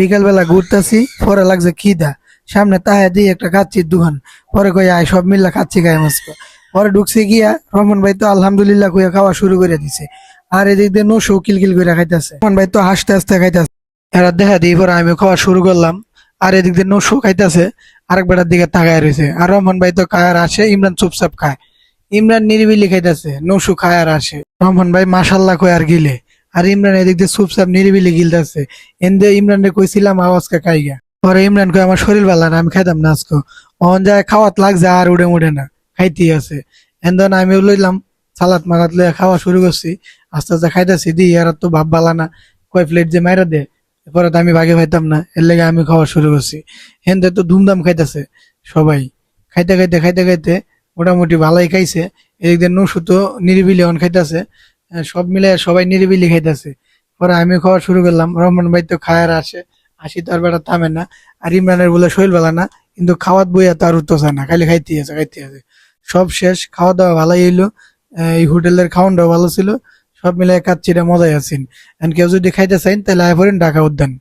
বিকালবেলা ঘুরতেছি, পরে লাগছে খিদা। সামনে তাহে দিয়ে একটা কাচ্চির দোকান। পরে কই আয়, সব মিল্লা খাচ্ছি গায়ে মাছকো পরে ঢুকছি গিয়া, রহমান ভাই তো আলহামদুলিল্লাহ কইয়া খাওয়া শুরু করে দিছে। আর এদিক দিয়ে নশো কিলকিল করে খাইতেছে। রহমান ভাই তো হাসতে হাসতে খাইতেছে। এরা দেখা দিই পরে আমি খাওয়া শুরু করলাম। আর এদিক দিয়ে নশো খাইতেছে, আরেক বেটার দিকে তাকায় রয়েছে আর রহমান ভাই তো খায় আর আসে, ইমরান চুপচাপ খায়। ইমরান নিরিবিলি খাইতেছে, নশু খায় আর আসে। রহমান ভাই মাসাল্লাহ কয় আর গিলে। আর ইমরান এদিক দিয়ে চুপচাপ নিরিবিলি গিলতেছে এন্দে ইমরান রে কইছিলাম আওয়াজকে খাইগা? পরে ইমরান কয়, আমার শরীর ভালো না, আমি খাইতাম না আজকে। অন যায় খাওয়াত লাগছে, আর উড়ে মুড়ে না, খাইতেই আছে। এন্দন আমি লইলাম, সালাদ মালাত লইয়া খাওয়া শুরু করছি। আস্তে আস্তে খাইতেছি, দি, আর তো ভাব বালা না, কয় প্লেট যে মাইরা দে পরে তো আমি ভাগে খাইতাম না, এর লেগে আমি খাওয়া শুরু করছি। হেন্দে তো ধুমধাম খাইতেছে, সবাই। খাইতে খাইতে খাইতে খাইতে মোটামুটি ভালোই খাইছে। এদিক দিয়ে নসু তো নিরিবিলি অন খাইতেছে। সব মিলে সবাই নিরিবিলি খাইতেছে। পরে আমি খাওয়া শুরু করলাম, রহমান ভাই তো খায় আর আসে, আসি তো আর বেটা থামে না। আর ইমরানের বলে শৈল বেলা না, কিন্তু খাওয়াত বইয়া তার উঠতেছে না, খালি খাইতে আছে খাইতে আছে। সব শেষ, খাওয়া দাওয়া ভালোই হইল। এই হোটেলের খাওয়ানটাও ভালো ছিল। সব মিলে কাচ্চিটা মজাই আছেন। কেউ যদি খাইতে চাইন, তাহলে আয় ঢাকা উদ্যান।